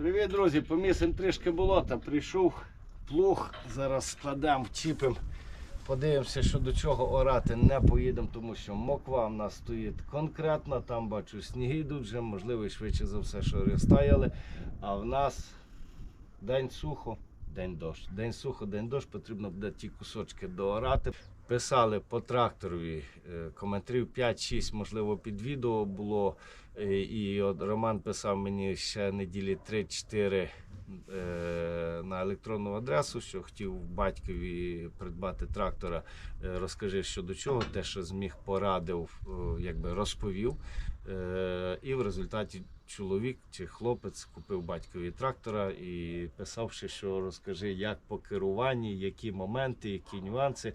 Привіт, друзі! Помісимо трішки болота. Прийшов плуг. Зараз складемо, вчіпимо. Подивимося, що до чого орати не поїдемо, тому що моква в нас стоїть конкретно. Там бачу сніги йдуть вже, можливо, і швидше за все, що розтаяли. А в нас день сухо, день дощ. День сухо, день дощ, потрібно буде ті кусочки доорати. Писали по тракторові е, коментарів 5-6, можливо, під відео було. Е, І от Роман писав мені ще неділі 3-4 е, на електронну адресу, що хотів батькові придбати трактора. Розкажи, що до чого, те, що зміг порадив, якби розповів. І в результаті чоловік чи хлопець купив батькові трактора і писав що розкажи, як по керуванні, які моменти, які нюанси.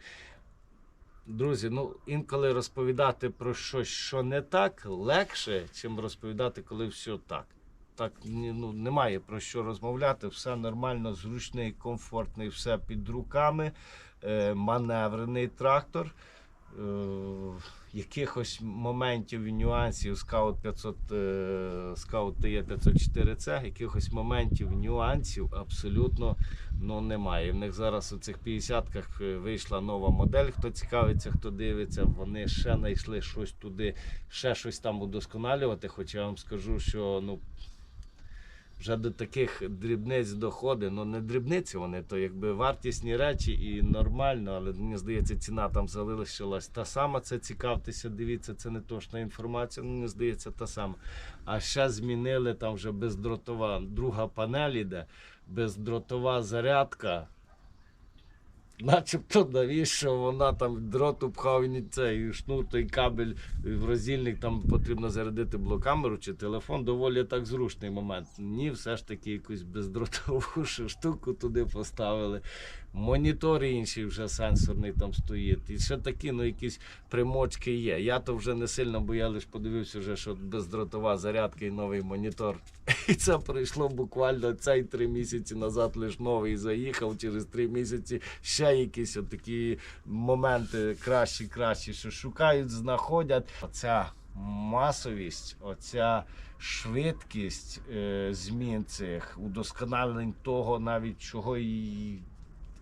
Друзі, ну інколи розповідати про щось, що не так, легше, чим розповідати, коли все так. Так ну, немає про що розмовляти, все нормально, зручний, комфортний, все під руками, е, маневрений трактор. Е, якихось моментів і нюансів Scout 500, е, Scout 504C, якихось моментів, нюансів абсолютно ну, немає. В них зараз у цих 50-ках е, вийшла нова модель. Хто цікавиться, хто дивиться, вони ще знайшли щось туди, ще щось там удосконалювати. Хоча я вам скажу, що ну. Вже до таких дрібниць доходить, ну не дрібниці вони, то якби вартісні речі і нормально, але мені здається, ціна там залишилась та сама. Це цікавтеся, дивіться, це не точна інформація, ну мені здається, та сама. А ще змінили там вже бездротова друга панель іде, бездротова зарядка. Начебто навіщо вона там дрот упхав і цей шнур, той кабель в роздільник, там потрібно зарядити блокамеру чи телефон. Доволі так зручний момент. Ні, все ж таки якусь бездротову штуку туди поставили. Монітор інший вже сенсорний там стоїть. І ще такі, ну якісь примочки є. Я то вже не сильно, бо я лише подивився, вже, що бездротова зарядка і новий монітор. І це пройшло буквально цей три місяці назад, лише новий заїхав. Через три місяці ще якісь такі моменти кращі, кращі, що шукають, знаходять. Оця масовість, оця швидкість е, змін цих, удосконалень того, навіть чого і.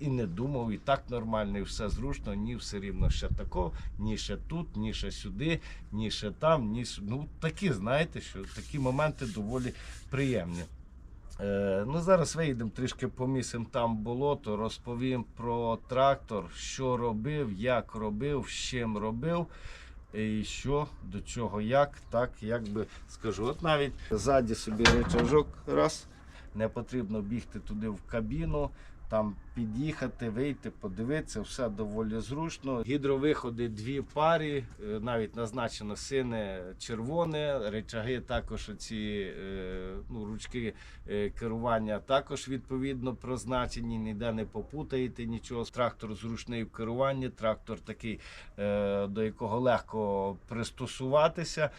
І не думав, і так нормально, і все зручно, ні все рівно ще тако, ні ще тут, ні ще сюди, ні ще там, ні ну такі, знаєте, що такі моменти доволі приємні. Е, ну, зараз вийдемо трішки помісимо там болото, розповім про трактор, що робив, як робив, з чим робив. І що, до чого, як, так, як би скажу. От навіть ззаді собі речажок, раз, не потрібно бігти туди в кабіну, там під'їхати, вийти, подивитися, все доволі зручно. Гідровиходи дві парі, е, навіть назначено сине, червоне, речаги також оці е, ну, ручки е, керування також відповідно призначені, ніде не попутаєте нічого. Трактор зручний в керуванні, трактор такий, до якого легко пристосуватися.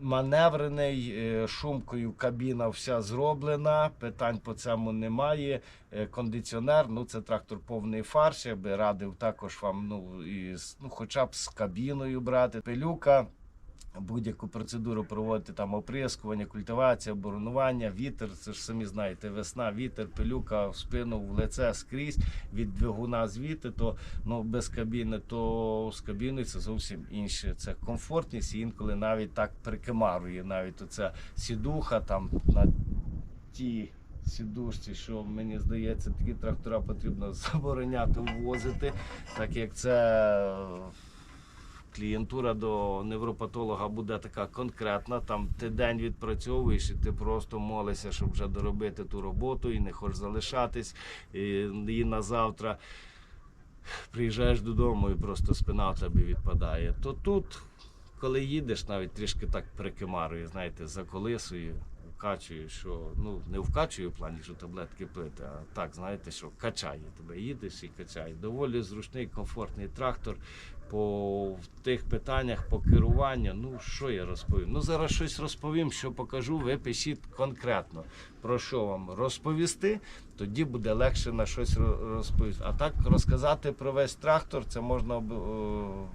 Маневрений, е, шумкою кабіна вся зроблена, питань по цьому немає. Е, Кондиціонер, ну це трактор повний фарш. Я би радив також вам ну, із, ну, хоча б з кабіною брати. Пилюка, будь-яку процедуру проводити там оприскування, культивація, боронування, вітер. Це ж самі знаєте, весна, вітер, пилюка в спину, в лице скрізь від двигуна звідти, то ну без кабіни, то з кабіною це зовсім інше. Це комфортність і інколи навіть так прикимарує. Навіть оця сідуха там на ті. Сідушці, що мені здається, такі трактора потрібно забороняти ввозити, так як це клієнтура до невропатолога буде така конкретна. Там ти день відпрацьовуєш, і ти просто молишся, щоб вже доробити ту роботу і не хочеш залишатись. І, і на завтра приїжджаєш додому і просто спина в тебе відпадає. То тут, коли їдеш, навіть трішки так прикимарує, знаєте, за колесою. Вкачує, що ну не вкачує в плані, що таблетки пити, а так, знаєте, що качає тебе, їдеш і качає. Доволі зручний, комфортний трактор по тих питаннях по керуванню. Ну що я розповім? Ну зараз щось розповім, що покажу. Ви пишіть конкретно про що вам розповісти. Тоді буде легше на щось розповісти. А так розказати про весь трактор, це можна о,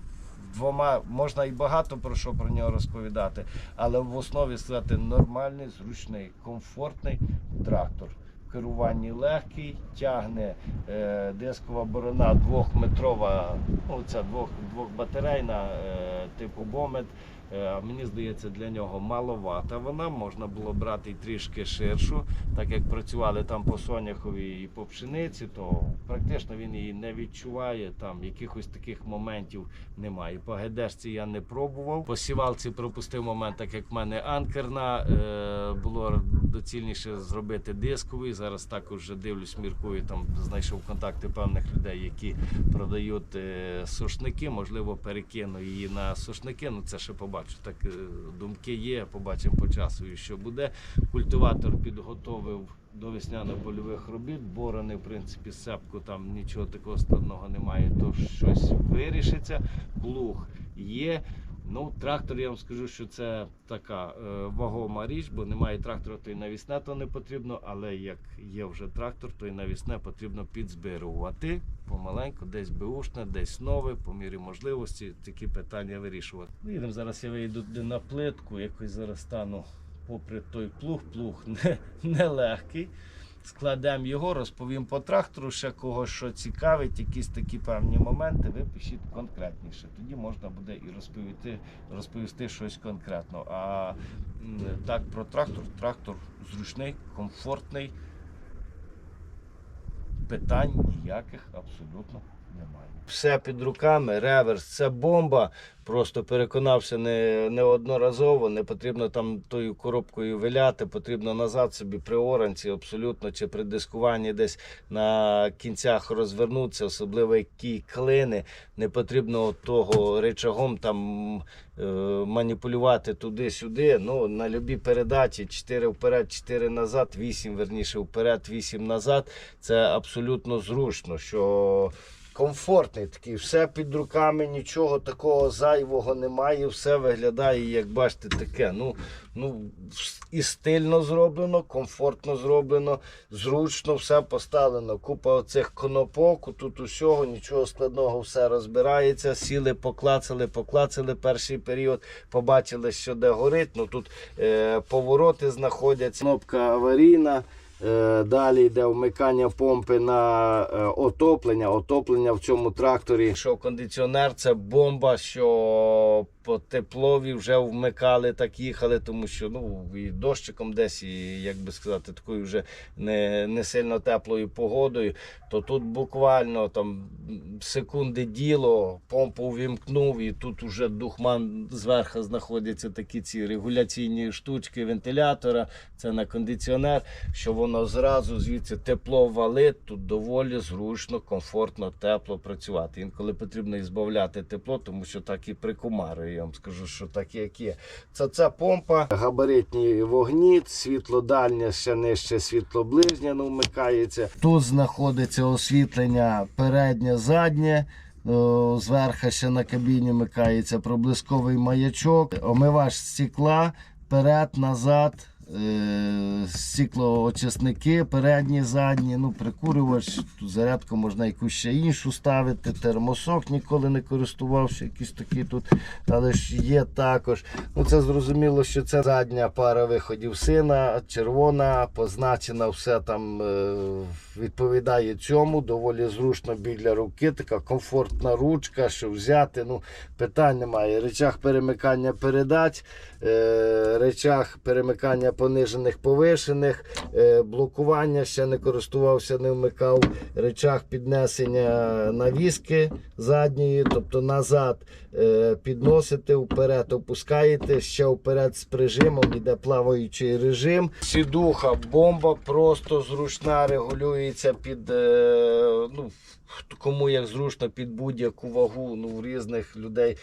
двома можна і багато про що про нього розповідати, але в основі сказати нормальний, зручний, комфортний трактор. Керуванні легкий, тягне е, дискова борона двохметрова, ну ця двох, двохбатарейна, е, типу бомет. Е, Мені здається, для нього маловата вона. Можна було брати й трішки ширшу. Так як працювали там по соняхові і по пшениці, то практично він її не відчуває. Там якихось таких моментів немає. По гедешці я не пробував. По сівалці пропустив момент, так як в мене анкерна. Е, було доцільніше зробити дисковий. Зараз також вже дивлюсь, міркую. Там знайшов контакти певних людей, які продають е, сушники. Можливо, перекину її на сушники. Ну це ще побачу. Так е, думки є. Побачимо по часу, і що буде. Культиватор підготовив до весняно-польових робіт. Борони, в принципі, сепку там нічого такого складного немає, то щось вирішиться. Плуг є. Ну, трактор, я вам скажу, що це така е, вагома річ, бо немає трактора, то і навісне то не потрібно, але як є вже трактор, то і навісне потрібно підзбирувати помаленьку, десь беушне, десь нове, по мірі можливості такі питання вирішувати. Ну, Їдемо зараз я вийду на плитку, якось зараз стану попри той плуг, плуг не, нелегкий. Складемо його, розповім по трактору, ще когось що цікавить, якісь такі певні моменти, ви пишіть конкретніше. Тоді можна буде і розповісти, розповісти щось конкретно. А так про трактор. Трактор зручний, комфортний. Питань ніяких абсолютно немає. Все під руками, реверс, це бомба. Просто переконався не, неодноразово. Не потрібно там тою коробкою виляти, потрібно назад собі при оранці, абсолютно, чи при дискуванні десь на кінцях розвернутися, особливо які клини. Не потрібно того речагом там е, маніпулювати туди-сюди. Ну, на любі передачі 4 вперед, 4 назад, 8 верніше вперед, 8 назад. Це абсолютно зручно. що комфортний такий, все під руками, нічого такого зайвого немає, все виглядає, як бачите, таке. Ну, ну, і стильно зроблено, комфортно зроблено, зручно все поставлено. Купа оцих конопок, тут усього, нічого складного, все розбирається. Сіли, поклацали, поклацали перший період, побачили, що де горить. Ну тут е, повороти знаходяться. Кнопка аварійна. Е, Далі йде вмикання помпи на е, отоплення. Отоплення в цьому тракторі. Що кондиціонер це бомба, що по теплові вже вмикали, так їхали, тому що ну і дощиком десь, і як би сказати, такою вже не, не сильно теплою погодою. То тут буквально там секунди діло, помпу увімкнув, і тут уже духман зверху знаходяться такі ці регуляційні штучки вентилятора. Це на кондиціонер, що воно зразу звідси тепло валить, тут доволі зручно, комфортно, тепло працювати. Інколи потрібно і збавляти тепло, тому що так і прикумарює. Я вам скажу, що так як є. Це ця помпа, габаритні вогні, світло дальнє, ще нижче, світло ближнє ну, вмикається. Тут знаходиться освітлення переднє, заднє. Зверху ще на кабіні вмикається проблисковий маячок, омивач стекла, перед, назад, е, стеклоочисники, передні, задні, ну, прикурювач, тут зарядку можна якусь ще іншу ставити, термосок ніколи не користувався, якісь такі тут, але ж є також. Ну, це зрозуміло, що це задня пара виходів сина, червона, позначена, все там е, відповідає цьому, доволі зручно біля руки, така комфортна ручка, що взяти, ну, питань немає. Речах перемикання передач, е, речах перемикання понижених повишених, е, блокування ще не користувався, не вмикав, речах піднесення навіски задньої, тобто назад е, підносите, вперед опускаєте, ще вперед з прижимом іде плаваючий режим. Сідуха, бомба просто зручна, регулюється під е, ну, кому як зручно під будь-яку вагу ну, в різних людей.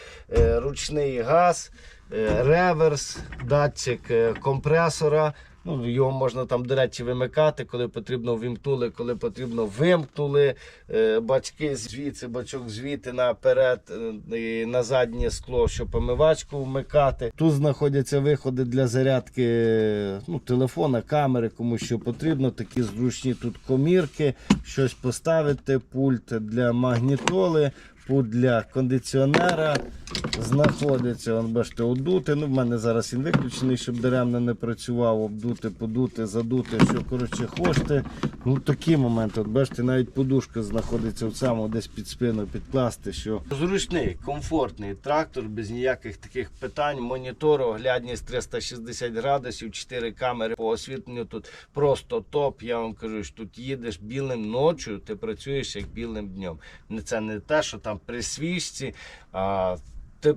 Ручний газ, реверс, датчик е, компресора. Ну, його можна там, до речі, вимикати, коли потрібно вимкнули, коли потрібно вимкнули. Е, бачки звідси, бачок звідти наперед, е, і на заднє скло, щоб помивачку вмикати. Тут знаходяться виходи для зарядки е, ну, телефона, камери, кому що потрібно. Такі зручні тут комірки, щось поставити, пульт для магнітоли. Для кондиціонера знаходиться. Вон, бачите, одути. Ну, в мене зараз він виключений, щоб даремно не працював. Обдути, подути, задути, що коротше хочете. Ну такі моменти. От бачите, навіть подушка знаходиться в цьому, десь під спину підкласти. Що зручний, комфортний трактор, без ніяких таких питань. Монітор, оглядність 360 градусів, 4 камери по освітленню тут просто топ. Я вам кажу, що тут їдеш білим ночі, ти працюєш як білим днем. Це не те, що там при свічці, а ти,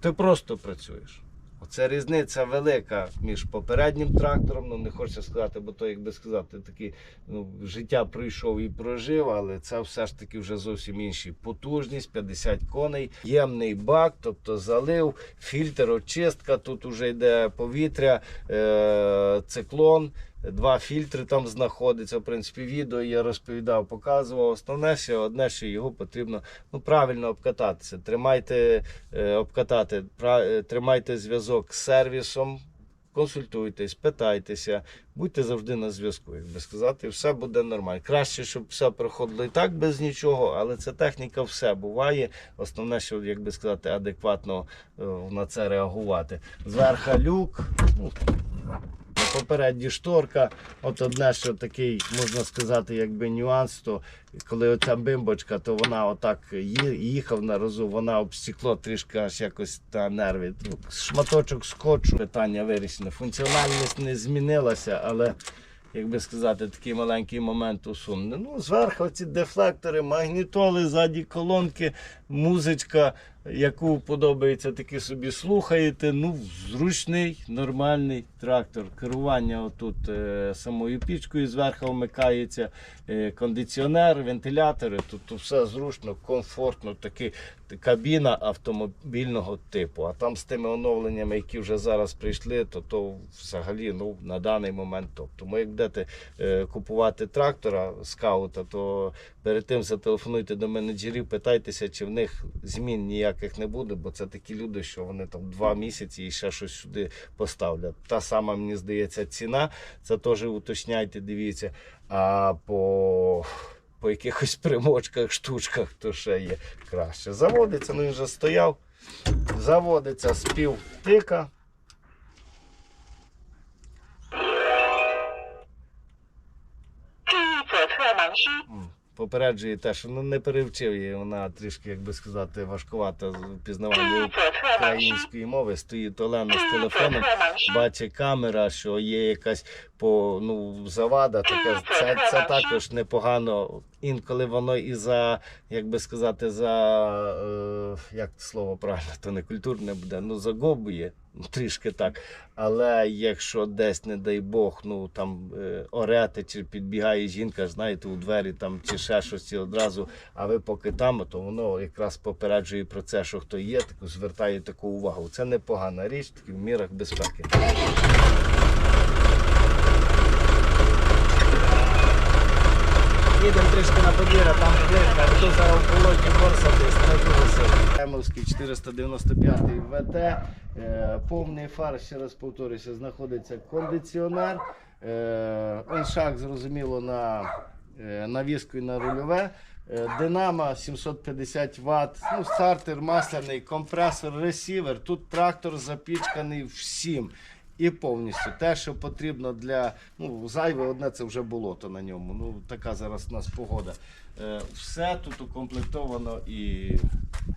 ти просто працюєш. Оце різниця велика між попереднім трактором. Ну не хочеться сказати, бо то, як сказати, такі ну, життя пройшов і прожив, але це все ж таки вже зовсім інші. Потужність, 50 коней, ємний бак, тобто залив, фільтр, очистка. Тут вже йде повітря, е- циклон. Два фільтри там знаходяться. В принципі, відео я розповідав, показував. Основне, що одне, що його потрібно ну, правильно обкататися. Тримайте е, обкатати, е, тримайте зв'язок з сервісом, консультуйтесь, питайтеся, будьте завжди на зв'язку, як би сказати, все буде нормально. Краще, щоб все проходило і так без нічого, але це техніка все буває. Основне, що як би сказати, адекватно е, на це реагувати. Зверха люк. Ну, на попередній шторка. От одне, що такий, можна сказати, якби нюанс, то коли оця бимбочка, то вона отак їхав на розу, вона об стекло трішки аж якось та нерві. Ну, Шматочок скотчу, питання вирішено. Функціональність не змінилася, але. Як би сказати, такий маленький момент усунений. Ну, зверху ці дефлектори, магнітоли, ззаді колонки, музичка, яку подобається, таки собі слухаєте. Ну, зручний, нормальний трактор. Керування отут е, самою пічкою зверху вмикається, е, кондиціонер, вентилятори. Тут, все зручно, комфортно, таки кабіна автомобільного типу. А там з тими оновленнями, які вже зараз прийшли, то то взагалі ну, на даний момент топ. Тому як будете е, купувати трактора скаута, то перед тим зателефонуйте до менеджерів, питайтеся, чи в них змін ніяких не буде, бо це такі люди, що вони там два місяці і ще щось сюди поставлять. Та сама, мені здається, ціна. Це теж уточняйте, дивіться. А по, по якихось примочках, штучках, то ще є краще. Заводиться, ну він вже стояв. Заводиться з пів тика. Попереджує те, що ну, не перевчив її, вона трішки, як би сказати, важкувата з пізнавання української мови. Стоїть Олена з телефоном, бачить камера, що є якась по ну завада. Така. Це, це також непогано. Інколи воно і за, як би сказати, за е, як слово правильно, то не культурне буде, ну загобує. Трішки так. Але якщо десь, не дай Бог, ну там е, орете чи підбігає жінка, знаєте, у двері там чи ще щось і одразу, а ви поки там, то воно якраз попереджує про це, що хто є, таку звертає таку увагу. Це непогана річ, таки в мірах безпеки. Їдемо трішки на подвір'я, там плитка, тут зараз в болоті борсати, снайдулося. Емовський 495 ВТ, е, повний фар, ще раз повторюся, знаходиться кондиціонер. Е, Оншак, зрозуміло, на е, навіску і на рульове. Динамо 750 Вт, ну, стартер масляний, компресор, ресівер. Тут трактор запічканий всім. І повністю те, що потрібно для ну, зайве одне це вже болото на ньому. Ну, така зараз у нас погода. Е, все тут укомплектовано і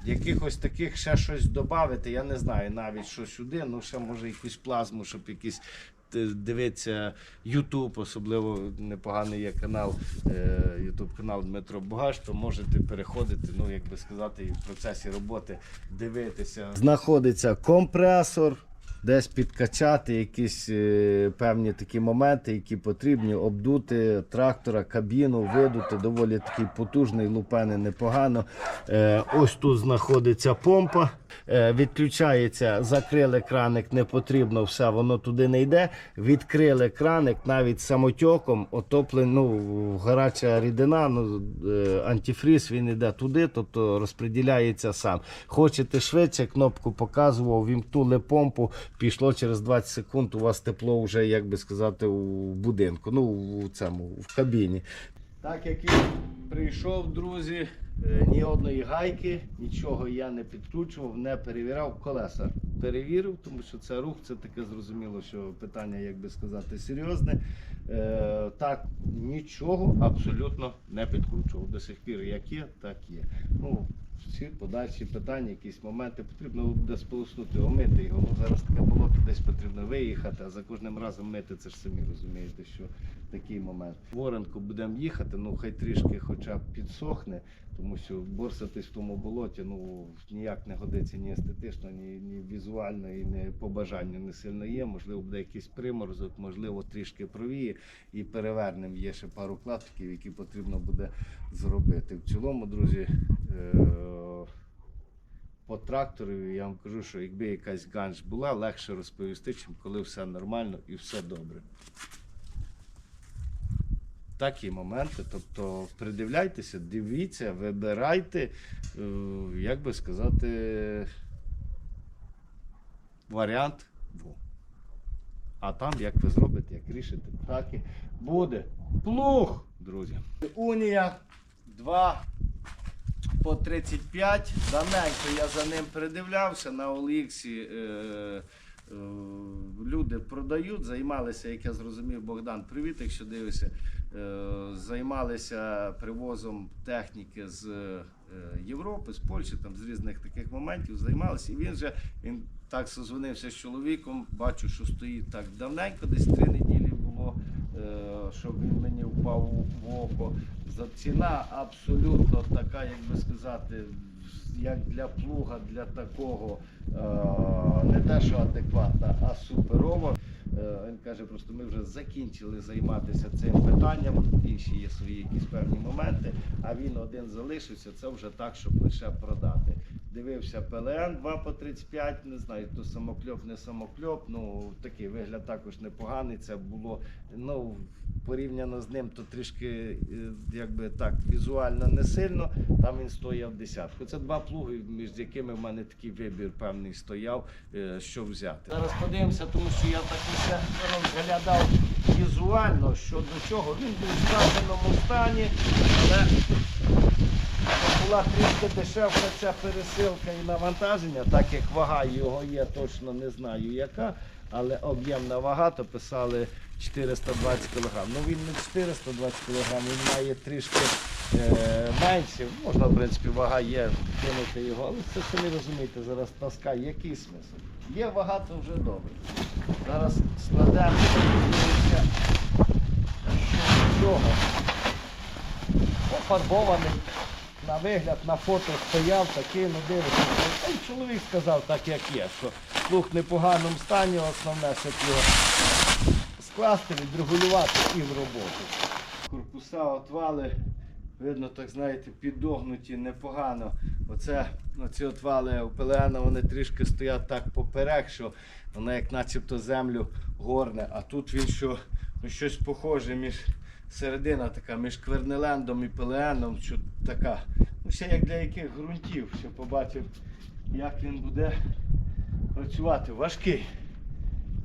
якихось таких ще щось додати. Я не знаю навіть що сюди, ну ще може якусь плазму, щоб якийсь е, дивиться YouTube, особливо непоганий є канал, е, YouTube канал Дмитро Бугаш, то можете переходити, ну як би сказати, в процесі роботи дивитися. Знаходиться компресор. Десь підкачати якісь е, певні такі моменти, які потрібні, обдути трактора, кабіну, видути. Доволі такий потужний, лупени непогано. Е, ось тут знаходиться помпа. Е, відключається, закрили краник, не потрібно, все, воно туди не йде. Відкрили краник навіть самотьоком, отоплен, ну, гаряча рідина, ну, е, антифріз, він йде туди, тобто розподіляється сам. Хочете швидше, кнопку показував, вімкнули помпу, пішло через 20 секунд, у вас тепло вже, як би сказати, у будинку, ну, у цьому, в кабіні. Так як він прийшов, друзі, Ні одної гайки, нічого я не підкручував, не перевіряв колеса. Перевірив, тому що це рух, це таке зрозуміло, що питання, як би сказати, серйозне. Е, так, нічого абсолютно не підкручував. До сих пір як є, так є. Ну, всі подальші питання, якісь моменти, потрібно буде сполоснути, омити його. Ну, зараз таке болото, десь потрібно виїхати, а за кожним разом мити, це ж самі розумієте, що такий момент. Воронку будемо їхати, ну хай трішки хоча б підсохне, тому що борсатись в тому болоті ну ніяк не годиться ні естетично, ні, ні візуально, і не по не сильно є. Можливо, буде якийсь приморозок, можливо, трішки провіє і перевернемо. Є ще пару клаптиків, які потрібно буде зробити. В цілому, друзі. Е- по трактору я вам кажу, що якби якась ганж була, легше розповісти, чим коли все нормально і все добре. Такі моменти. Тобто придивляйтеся, дивіться, вибирайте, е, як би сказати, варіант. Во. А там, як ви зробите, як рішите, так і буде. Плуг, друзі. Унія 2 по 35. Давненько я за ним придивлявся на Оліксі. Е, е, люди продають, займалися, як я зрозумів, Богдан, привіт, якщо дивишся. Е, займалися привозом техніки з е, Європи, з Польщі, там з різних таких моментів займалися. І він же він так созвонився з чоловіком. Бачу, що стоїть так давненько, десь три неділі було, е, щоб він мені впав в око. Ціна абсолютно така, як би сказати, як для плуга, для такого е, не те, що адекватна, а суперова. Е, Він каже, просто ми вже закінчили займатися цим питанням. Інші є свої якісь певні моменти, а він один залишився. Це вже так, щоб лише продати. Дивився ПЛН 2 по 35, не знаю, то самокльоп, не самокльоп. Ну такий вигляд також непоганий. Це було ну порівняно з ним, то трішки е, якби так візуально не сильно. Там він стояв десятку. Це два плуги, між якими в мене такий вибір певний стояв, е, що взяти. Зараз подивимося, тому що я так усе розглядав візуально, що до чого. Він був в скаженому стані, але була трішки дешевша ця пересилка і навантаження, так як вага його є, точно не знаю яка, але об'ємна вага, то писали 420 кг. Ну він не 420 кг, він має трішки е, менше. Можна, в принципі, вага є, кинути його, але це самі розумієте, зараз таскає, який смисл? Є вага, то вже добре. Зараз складемо, що пофарбований. На вигляд, на фото стояв, такий, ну дивиться. Та й чоловік сказав так, як є, що плуг в непоганому стані, основне, щоб його скласти, відрегулювати і в роботу. Корпуса отвали, видно, так знаєте, підогнуті непогано. Оце, оці отвали у ПЛН, вони трішки стоять так поперек, що воно як начебто землю горне, а тут він що, ну, щось похоже між середина така між Квернелендом і Пеленом, що така. Ну, ще як для яких ґрунтів, що побачив, як він буде працювати. Важкий.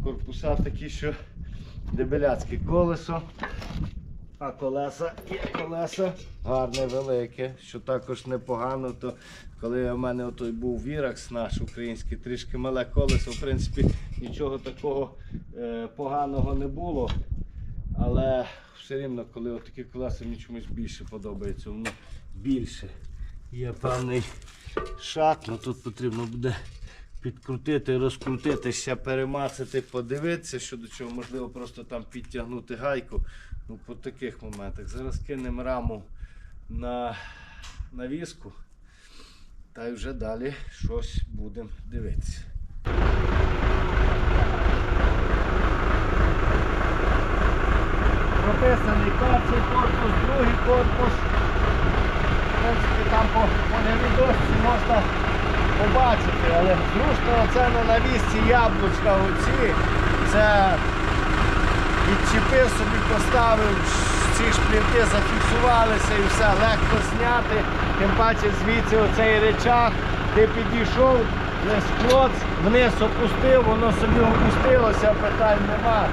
Корпуса такі, що дебеляцьке колесо. А колеса є колеса гарне, велике, що також непогано. То коли в мене отой був Віракс наш український, трішки мале колесо, в принципі, нічого такого е, поганого не було. Але все рівно, коли отакі колеса мені чомусь більше подобається, воно більше. Є певний шат, ну тут потрібно буде підкрутити, розкрутити, ще перемацати, подивитися, що до чого, можливо, просто там підтягнути гайку. Ну, по таких моментах. Зараз кинемо раму на навіску та й вже далі щось будемо дивитися. Прописаний перший корпус, другий корпус. В принципі, там по, по невідосці можна побачити, але зручно це на навісці яблучка оці. Це відчепив собі, поставив, ці шплінти зафіксувалися і все, легко зняти. Тим паче звідси оцей речах, ти підійшов, лиш клоц, вниз опустив, воно собі опустилося, питань нема.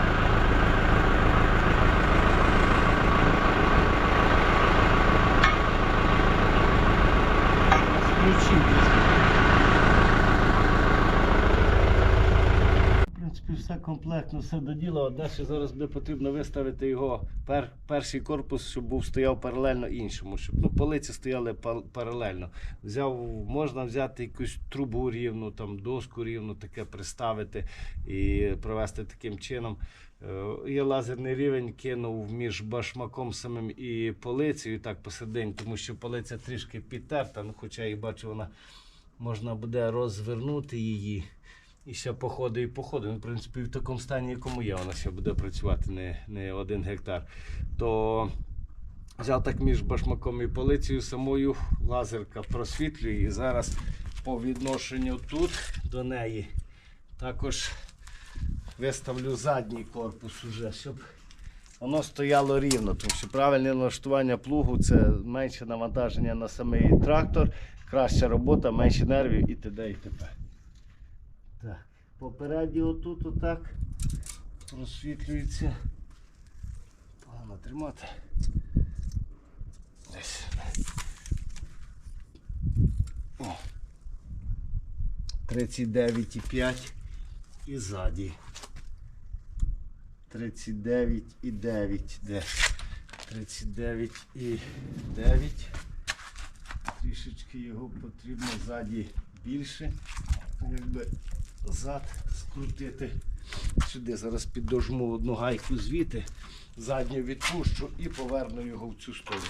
Комплектно все до. Одне ще зараз буде потрібно виставити його пер, перший корпус, щоб був стояв паралельно іншому, щоб ну, полиці стояли паралельно. Взяв, можна взяти якусь трубу рівну, там, доску рівну, таке приставити і провести таким чином. Е, Є лазерний рівень, кинув між башмаком самим і полицею, так посередині, тому що полиця трішки підтерта, ну, хоча я бачу, вона можна буде розвернути її. І ще походи і походи. Ну, в принципі, в такому стані, якому є, вона ще буде працювати не, не один гектар. То взяв так між башмаком і полицею самою лазерка просвітлює. І зараз по відношенню тут до неї також виставлю задній корпус уже, щоб воно стояло рівно. Тому що правильне налаштування плугу це менше навантаження на самий трактор, краща робота, менше нервів і т.д. і т.п. Так, попереді отут отак просвітлюється. Погано тримати. Десь. О. 39,5 і ззаді. 39,9 де. 39,9. Трішечки його потрібно ззаді більше. Якби зад скрутити сюди. Зараз піддожму одну гайку звідти, задню відпущу і поверну його в цю сторону.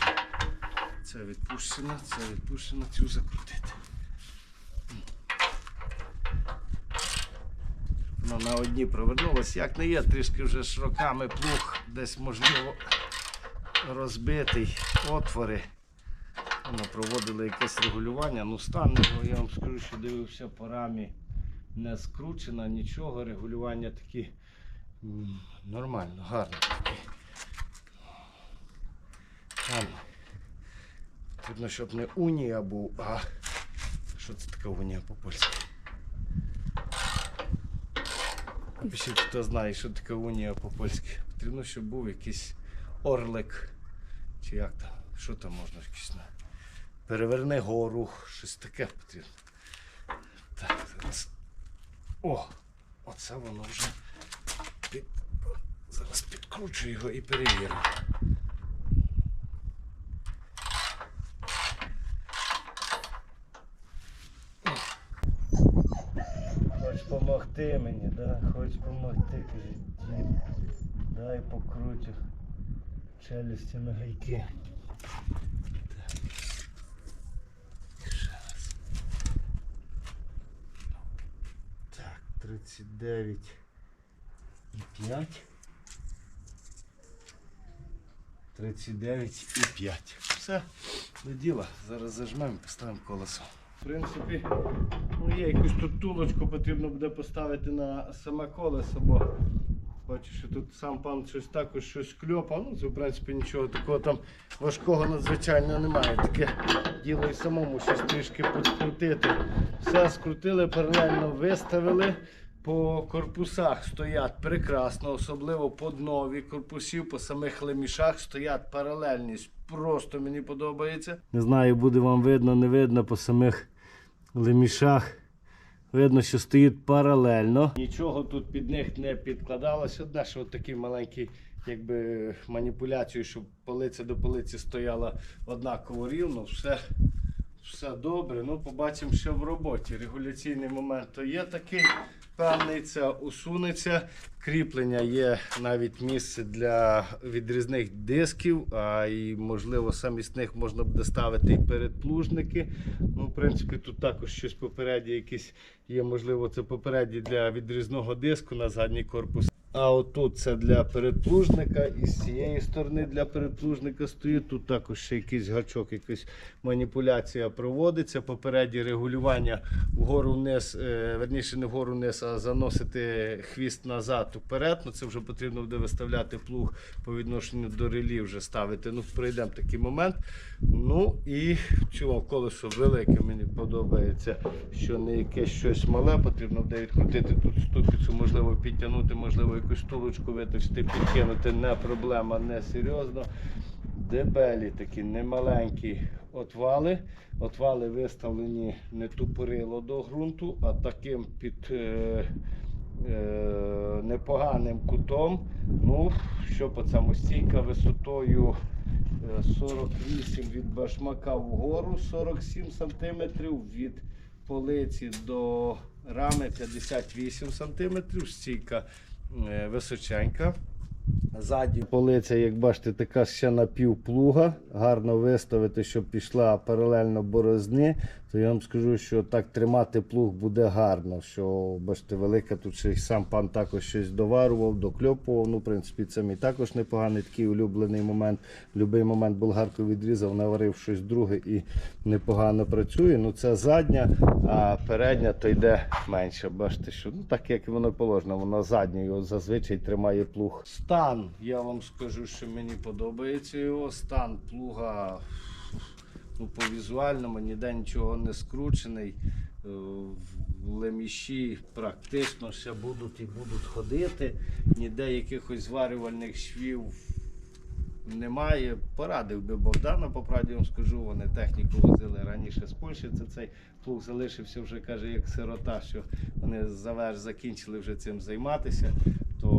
Це відпущено, це відпущено, цю закрутити. Воно на одні провернулося. Як не є, трішки вже роками плуг десь можливо розбитий, отвори. Воно проводили якесь регулювання. Ну стан його, я вам скажу, що дивився по рамі не скручено, нічого, регулювання такі нормально, гарно такі. Гарно. Щоб не унія був, а що це таке унія по-польськи? Напишіть, хто знає, що таке унія по-польськи. Потрібно, щоб був якийсь орлик. Чи як там? Що там можна якийсь на. Переверни гору, щось таке потрібно. Так. О! Оце воно вже під... Зараз підкручу його і перевірю. Хоч помогти мені, да? Хоч помогти, каже. Дай покрутю челюсті на гайки. 39,5. 39,5. Все, до діла. Зараз зажмемо і поставимо колесо. В принципі, ну є якусь тут тулочку потрібно буде поставити на саме колесо, бо бачиш, що тут сам пан щось також щось кльопав. Ну, це в принципі нічого такого там важкого надзвичайно немає. Таке діло і самому щось трішки підкрутити. Все, скрутили, паралельно виставили. По корпусах стоять прекрасно, особливо по днові корпусів, по самих лемішах стоять паралельність. Просто мені подобається. Не знаю, буде вам видно, не видно по самих лемішах. Видно, що стоїть паралельно. Нічого тут під них не підкладалось. Одне, що от такий маленький якби, маніпуляцію, щоб полиця до полиці стояла однаково рівно. Все, все добре. Ну, побачимо, що в роботі. Регуляційний момент то є такий певний, усунеться. Кріплення є навіть місце для відрізних дисків, а і можливо замість них можна буде ставити і передплужники. Ну, в принципі, тут також щось попереді, якісь є, можливо, це попереді для відрізного диску на задній корпус. А отут це для передплужника, і з цієї сторони для передплужника стоїть. Тут також ще якийсь гачок, якась маніпуляція проводиться. Попереді регулювання вгору вниз, е, верніше не вгору вниз, а заносити хвіст назад вперед. Ну це вже потрібно буде виставляти плуг по відношенню до релі, вже ставити. Ну, пройдемо такий момент. Ну і чого колесо велике, мені подобається, що не якесь щось мале, потрібно буде відкрутити тут ступицю, можливо, підтягнути, можливо, якусь стулочку виточити, підкинути, не проблема, не серйозно. Дебелі такі немаленькі отвали. Отвали виставлені не тупорило до ґрунту, а таким під е, е, непоганим кутом. Ну, що по цьому стійка висотою е, 48 від башмака вгору, 47 см від полиці до рами 58 см. Стійка е, височенька. Ззаді полиця, як бачите, така ще напівплуга. Гарно виставити, щоб пішла паралельно борозні. То я вам скажу, що так тримати плуг буде гарно. Що бачите, велика тут ще сам пан також щось доварував, докльопував. Ну, в принципі, це мій також непоганий такий улюблений момент. В будь-який момент болгарку відрізав, наварив щось друге і непогано працює. Ну це задня, а передня то йде менше. Бачите, що ну так як воно положено, воно задньою зазвичай тримає плуг. Стан, я вам скажу, що мені подобається його. Стан плуга ну, по візуальному ніде нічого не скручений. Е, В леміші практично ще будуть і будуть ходити. Ніде якихось зварювальних швів немає. Порадив би Богдана, по правді вам скажу, вони техніку возили раніше з Польщі. Це цей плуг залишився вже, каже, як сирота, що вони заверш закінчили вже цим займатися.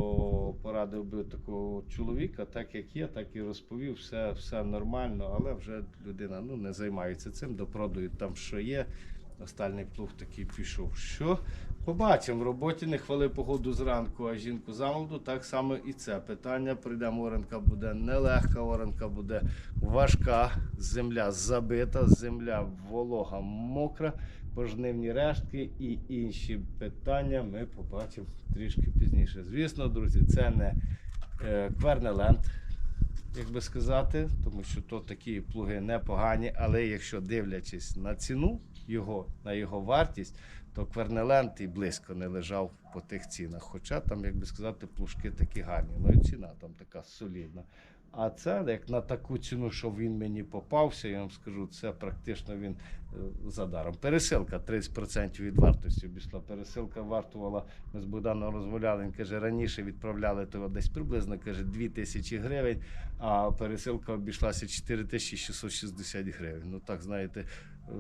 То порадив би такого чоловіка, так як є, так і розповів, все, все нормально, але вже людина ну, не займається цим, допродують там, що є. Остальний плуг такий пішов. Що? Побачимо. В роботі не хвали погоду зранку, а жінку замолоду. Так само і це питання. Прийдемо, оранка буде нелегка, оранка буде важка, земля забита, земля волога мокра, пожнивні рештки і інші питання ми побачимо трішки пізніше. Звісно, друзі, це не е, Квернеленд, як би сказати, тому що то такі плуги непогані, але якщо дивлячись на ціну його, на його вартість, то Квернеленд і близько не лежав по тих цінах. Хоча там, як би сказати, плужки такі гарні. Ну і ціна там така солідна. А це як на таку ціну, що він мені попався, я вам скажу, це практично він е, за даром. Пересилка 30% від вартості обійшла. Пересилка вартувала, ми з Богданом розмовляли, він каже, раніше відправляли того десь приблизно каже, 2 тисячі гривень, а пересилка обійшлася 4660 гривень. Ну так, знаєте. е,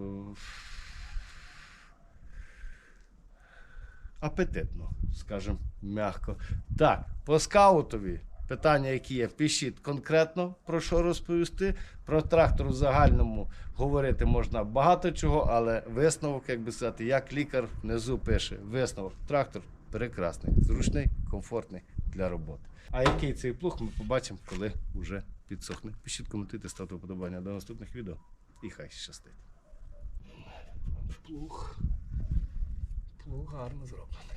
апетитно, скажімо, м'яко. Так, по скаутові питання, які є, пишіть конкретно про що розповісти. Про трактор в загальному говорити можна багато чого, але висновок, як би сказати, як лікар внизу пише, висновок. Трактор прекрасний, зручний, комфортний для роботи. А який цей плуг, ми побачимо, коли вже підсохне. Пишіть, коментуйте, ставте вподобання до наступних відео. І хай щастить. Плуг. Плуг гарно зроблений.